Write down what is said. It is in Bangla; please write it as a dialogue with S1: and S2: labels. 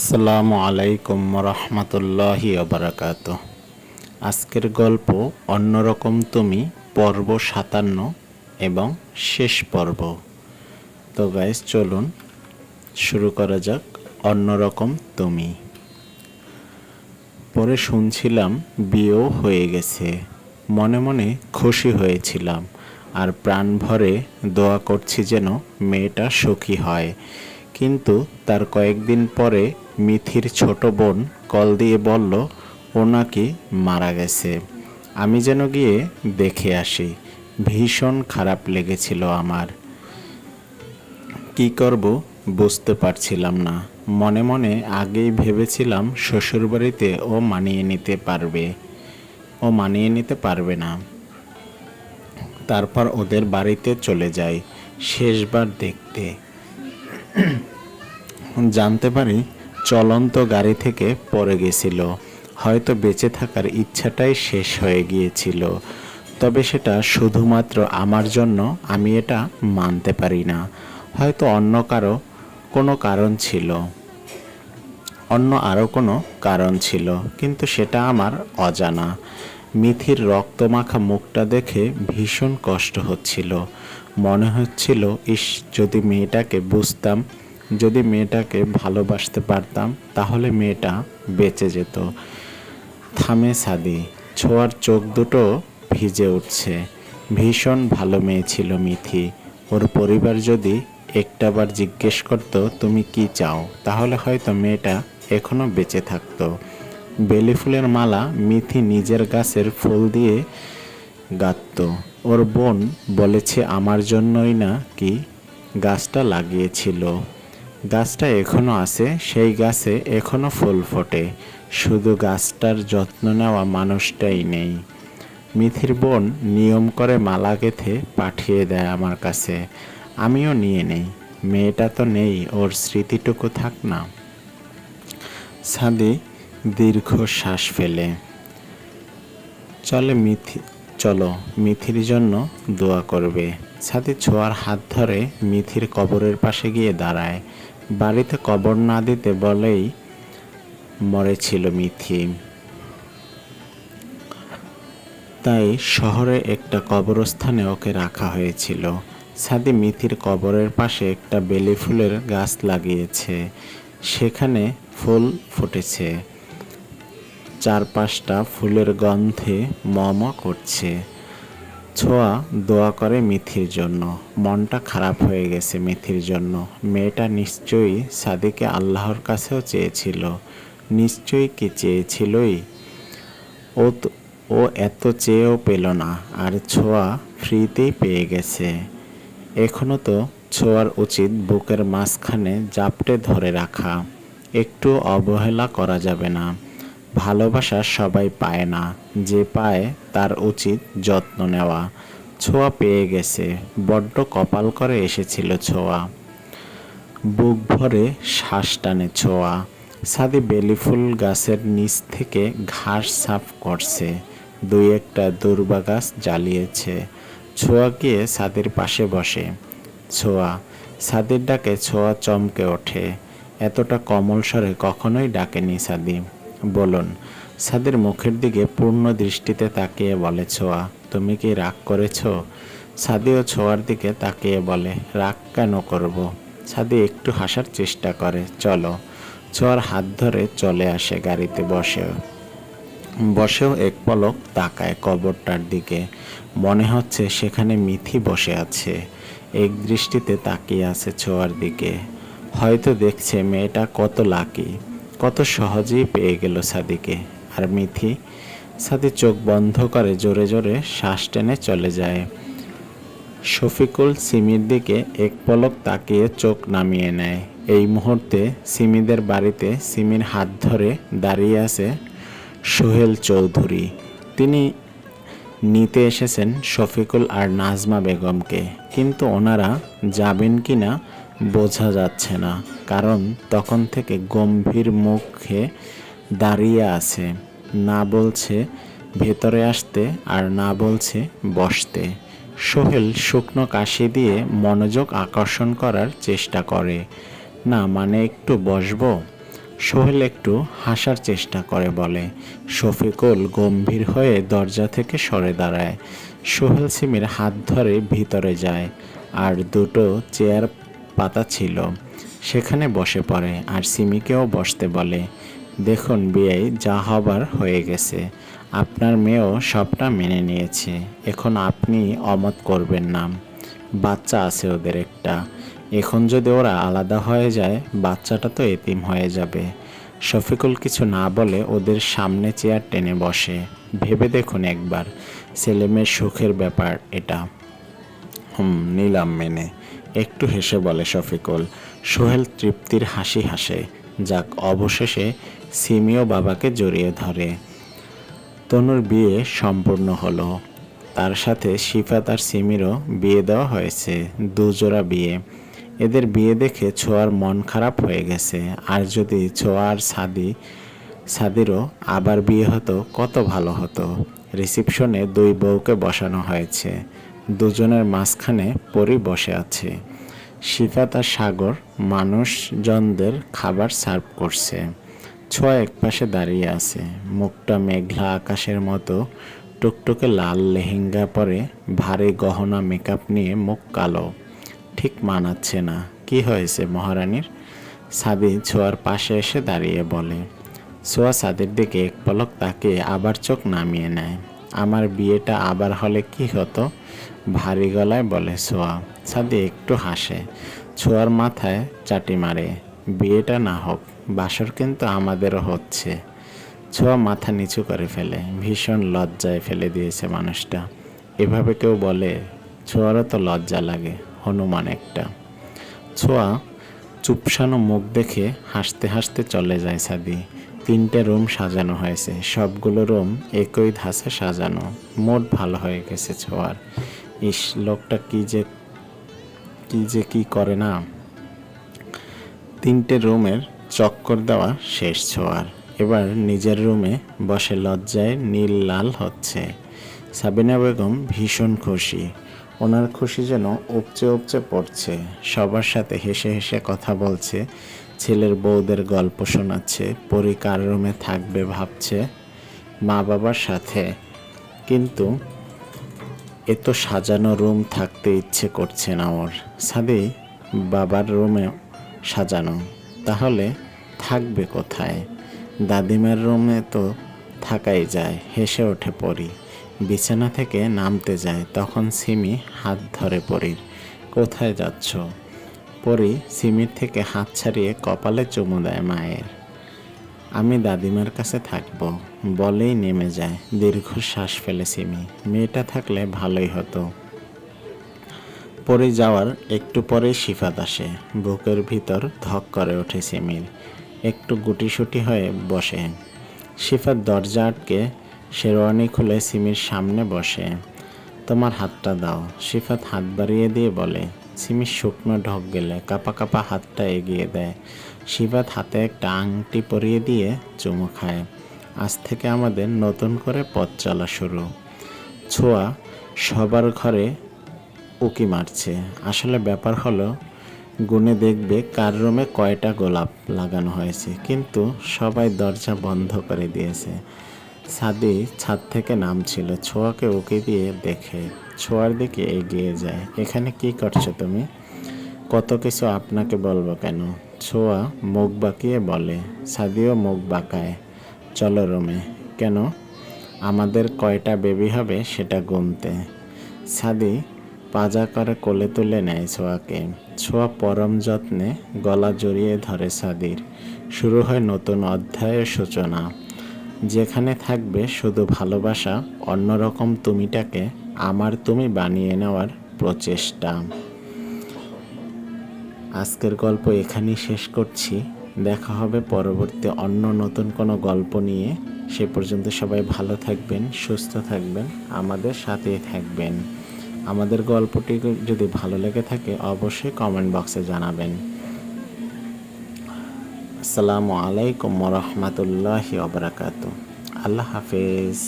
S1: আসসালামু আলাইকুম রহমতুল্লাহি বারাকাত আজকের গল্প অন্যরকম তুমি পর্ব সাতান্ন এবং শেষ পর্ব। তো গাইস চলুন শুরু করা যাক অন্যরকম তুমি। পরে শুনছিলাম বিয়েও হয়ে গেছে। মনে মনে খুশি হয়েছিলাম আর প্রাণ ভরে দোয়া করছি যেন মেয়েটা সুখী হয়। কিন্তু তার কয়েকদিন পরে মিথির ছোট বোন কল দিয়ে বলল ও নাকি মারা গেছে। আমি যেন গিয়ে দেখে আসি। ভীষণ খারাপ লেগেছিল আমার। কি করব বুঝতে পারছিলাম না। মনে মনে আগেই ভেবেছিলাম শ্বশুরবাড়িতে ও মানিয়ে নিতে পারবে। ও মানিয়ে নিতে পারবে না। তারপর ওদের বাড়িতে চলে যাই। শেষবার দেখতে। জানতে পারি চলন্ত গাড়ি থেকে পড়ে গেছিল। হয়তো বেঁচে থাকার ইচ্ছাটাই শেষ হয়ে গিয়েছিল। তবে সেটা শুধুমাত্র আমার জন্য আমি এটা মানতে পারি না। হয়তো অন্য কারও, কোনো কারণ ছিল। অন্য আরও কোনো কারণ ছিল, কিন্তু সেটা আমার অজানা। মিথির রক্তমাখা মুখটা দেখে ভীষণ কষ্ট হচ্ছিল। মনে হচ্ছিল, ইস, যদি মেয়েটাকে বুঝতাম যদি মেয়েটাকে ভালোবাসতে পারতাম, তাহলে মেয়েটা বেঁচে যেত। থামে সাদি, ছোঁয়ার চোখ দুটো ভিজে উঠছে। ভীষণ ভালো মেয়ে ছিল মিথি। ওর পরিবার যদি একটাবার জিজ্ঞেস করতো, তুমি কি চাও? তাহলে হয়তো মেয়েটা এখনও বেঁচে থাকতো। বেলি ফুলের মালা মিথি নিজের গাছের ফুল দিয়ে গাঁথত। ওর বোন বলেছে, আমার জন্যই না কি গাছটা লাগিয়েছিল। গাছটা এখনও আছে, সেই গাছে এখনও ফুল ফোটে। শুধু গাছটার যত্ন নেওয়া মানুষটাই নেই। মিথির বোন নিয়ম করে মালা গেথে পাঠিয়ে দেয় আমার কাছে। আমিও নিয়ে নেই, মেয়েটা তো নেই, ওর স্মৃতিটুকু থাক না। সাদি দীর্ঘ শ্বাস ফেলে। চলে মিথি, চলো মিথির জন্য দোয়া করবে। সাথে ছোঁয়ার হাত ধরে মিথির কবরের পাশে গিয়ে দাঁড়ায়। বাড়িতে কবর না দিতে বলেই মরেছিল মিথি। তাই শহরে একটা কবরস্থানে ওকে রাখা হয়েছিল। সাদি মিথির কবরের পাশে একটা বেলি ফুলের গাছ লাগিয়েছে। সেখানে ফুল ফুটেছে। চারপাশটা ফুলের গন্ধে মম করছে। ছোঁয়া দোয়া করে মিথির জন্য। মনটা খারাপ হয়ে গেছে মিথির জন্য। মেয়েটা নিশ্চয়ই সাদিকে আল্লাহর কাছেও চেয়েছিল। নিশ্চয়ই কি চেয়েছিলই? ও ও এত চেয়েও পেল না, আর ছোঁয়া ফ্রিতেই পেয়ে গেছে। এখনও তো ছোঁয়ার উচিত বুকের মাঝখানে জাপটে ধরে রাখা। একটু অবহেলা করা যাবে না। ভালোবাসা সবাই পায় না। যে পায়, তার উচিত যত্ন নেওয়া। ছোঁয়া পেয়ে গেছে, বড্ড কপাল করে এসেছিল ছোঁয়া। বুক ভরে শ্বাস টানে ছোঁয়া। সাদি বেলিফুল গাছের নিচ থেকে ঘাস সাফ করছে। দুই একটা দুর্বা গাছ জ্বালিয়েছে। ছোঁয়া গিয়ে সাদির পাশে বসে। ছোঁয়া, সাদির ডাকে ছোঁয়া চমকে ওঠে। এতটা কমল স্বরে কখনোই ডাকেনি সাদি। বলুন, সাদের মুখের দিকে পূর্ণ দৃষ্টিতে তাকিয়ে বলে, ছোঁয়া, তুমি কি রাগ করেছ? সাদিও ছোঁয়ার দিকে তাকিয়ে বলে, রাগ কেন করব? সাদি একটু হাসার চেষ্টা করে, চলো। ছোঁয়ার হাত ধরে চলে আসে গাড়িতে বসে বসেও এক পলক তাকায় কবরটার দিকে। মনে হচ্ছে সেখানে মিথি বসে আছে। এক দৃষ্টিতে তাকিয়ে আছে ছোঁয়ার দিকে। হয়তো দেখছে মেয়েটা কত লাকি। কত সহজেই পেয়ে গেল সাদিকে। আর মিথি, সাদি চোখ বন্ধ করে জোরে জোরে শ্বাস টেনে চলে যায়। শফিকুল সিমির দিকে এক পলক তাকিয়ে চোখ নামিয়ে নেয়। এই মুহূর্তে সিমিদের বাড়িতে সিমির হাত ধরে দাঁড়িয়ে আছে সোহেল চৌধুরী। তিনি নিতে এসেছেন শফিকুল আর নাজমা বেগমকে। কিন্তু ওনারা যাবেন কি না বোঝা যাচ্ছে না, কারণ তখন থেকে গম্ভীর মুখে দাঁড়িয়ে আছে। না বলছে ভেতরে আসতে আর না বলছে বসতে। সোহেল শুকনো কাশি দিয়ে মনোযোগ আকর্ষণ করার চেষ্টা করে। না মানে একটু বসবো? সোহেল একটু হাসার চেষ্টা করে বলে। শফিকুল গম্ভীর হয়ে দরজা থেকে সরে দাঁড়ায়। সোহেল সিমির হাত ধরে ভিতরে যায়। আর দুটো চেয়ার পাতা ছিল। সেখানে বসে পড়ে আর সিমিকেও বসতে বলে, দেখুন বিয়ে যা হবার হয়ে গেছে। আপনার মেয়েও সবটা মেনে নিয়েছে। এখন আপনি অমত করবেন না। বাচ্চা আছে ওদের একটা। এখন যদি ওরা আলাদা হয়ে যায়, বাচ্চাটা তো এতিম হয়ে যাবে। শফিকুল কিছু না বলে ওদের সামনে চেয়ার টেনে বসে। ভেবে দেখুন একবার। ছেলেমেয়ের সুখের ব্যাপার এটা। হুম, নিলাম মেনে। একটু হেসে বলে শফিকুল। সোহেল তৃপ্তির হাসি হাসে। যাক, অবশেষে সিমিও বাবাকে জড়িয়ে ধরে। তনুর বিয়ে সম্পূর্ণ হলো। তার সাথে শিফাত আর সিমিরও বিয়ে দেওয়া হয়েছে, দুজোড়া বিয়ে। এদের বিয়ে দেখে ছোঁয়ার মন খারাপ হয়ে গেছে। আর যদি ছোঁয়া আর সাদি, সাদিরও আবার বিয়ে হতো, কত ভালো হতো। রিসিপশনে দুই বউকে বসানো হয়েছে। দুজনের মাঝখানে পরি বসে আছে। শিফাত আর সাগর মানুষজনদের খাবার সার্ভ করছে। ছোঁয়া একপাশে দাঁড়িয়ে আছে। মুখটা মেঘলা আকাশের মতো, টুকটুকে লাল লেহেঙ্গা পরে ভারী গহনা মেকআপ নিয়ে মুখ কালো। ঠিক মানাচ্ছে না। কি হয়েছে মহারানীর? সাদি ছোঁয়ার পাশে এসে দাঁড়িয়ে বলে, ছোঁয়া সাদের দিকে এক পলক তাকে আবার চোখ নামিয়ে নেয়। আমার বিয়েটা আবার হলে কি হতো? ভারী গলায় বলে ছোঁয়া সাদি একটু হাসে। ছোঁয়ার মাথায় চাটি মারে। বিয়েটা না হোক, বাসর কিন্তু আমাদেরও হচ্ছে। ছোঁয়া মাথা নিচু করে ফেলে, ভীষণ লজ্জায় ফেলে দিয়েছে মানুষটা। এভাবে কেউ বলে, ছোঁয়ারও তো লজ্জা লাগে, হনুমান একটা। ছোঁয়া চুপসানো মুখ দেখে হাসতে হাসতে চলে যায় সাদি তিনটে রুম সাজানো হয়েছে, সবগুলো রুম একই ধাঁচে সাজানো। মোট ভালো হয়ে গেছে ছোঁয়ার। ইস, লোকটা কি যে কি যে কি করে না। তিনটে রুমের চক্কর দেওয়া শেষ ছোঁয়ার। এবার নিজের রুমে বসে লজ্জায় নীল লাল হচ্ছে। সাবিনা বেগম ভীষণ খুশি। ওনার খুশি যেন উপচে উপচে পড়ছে। সবার সাথে হেসে হেসে কথা বলছে। ছেলের বউদের গল্প শোনাচ্ছে। পরি কার রুমে থাকবে ভাবছে। মা বাবার সাথে। কিন্তু এত সাজানো রুম থাকতে ইচ্ছে করছে না ওর। সাদি বাবার রুমে সাজানো। তাহলে থাকবে কোথায়? দাদিমার রুমে তো থাকাই যায়, হেসে ওঠে পড়ি বিছানা থেকে নামতে যায়, তখন সিমি হাত ধরে পড়ির কোথায় যাচ্ছ? পরি সিমির থেকে হাত ছাড়িয়ে কপালে চুমু দেয় মায়ের। আমি দাদিমার কাছে থাকব। বলেই নেমে যায়। দীর্ঘ শ্বাস ফেলে সিমি। মেয়েটা থাকলে ভালোই হতো। পরে যাওয়ার একটু পরে শিফাত আসে। বুকের ভিতর ধক করে ওঠে সিমির। একটু গুটিসুটি হয়ে বসে। শিফাত দরজা আটকে শেরওয়ানি খুলে সিমির সামনে বসে। তোমার হাতটা দাও। শিফাত হাত বাড়িয়ে দিয়ে বলে সিমির শুকনো ঢক গেলে কাপা কাপা হাতটা এগিয়ে দেয়। শিফাত হাতে একটা আংটি পরিয়ে দিয়ে চুমু খায়। আজ থেকে আমাদের নতুন করে পথ চলা শুরু। ছোঁয়া সবার ঘরে উকি মারছে। আসলে ব্যাপার হলো, গুনে দেখবে কার রুমে কয়টা গোলাপ লাগানো হয়েছে, কিন্তু সবাই দরজা বন্ধ করে দিয়েছে। সাদি ছাদ থেকে নামছিল, ছোঁয়াকে উকি দিয়ে দেখে। ছোঁয়ার দিকে এগিয়ে যায়। এখানে কি করছ তুমি? কত কিছু আপনাকে বলব কেন? ছোঁয়া মুখ বাঁকিয়ে বলে, সাদিও মুখ বাঁকায়, চলো রুমে। কেন? আমাদের কয়টা বেবি হবে সেটা গুনতে। সাদি, পাজা করে কোলে তুলে নেয় ছোঁয়াকে। ছোঁয়া পরম যত্নে গলা জড়িয়ে ধরে সাদির। শুরু হয় নতুন অধ্যায়ের সূচনা। যেখানে থাকবে শুধু ভালোবাসা, অন্যরকম তুমিটাকে আমার তুমি বানিয়ে নেওয়ার প্রচেষ্টা। আজকের গল্প এখানেই শেষ করছি। দেখা হবে পরবর্তী অন্য নতুন কোনো গল্প নিয়ে। সে পর্যন্ত সবাই ভালো থাকবেন, সুস্থ থাকবেন, আমাদের সাথেই থাকবেন। আমাদের গল্পটি যদি ভালো লেগে থাকে, অবশ্যই কমেন্ট বক্সে জানাবেন। আসসালামু আলাইকুম রহমতুল্লাহি ওবরাকাতু আল্লাহ হাফেজ।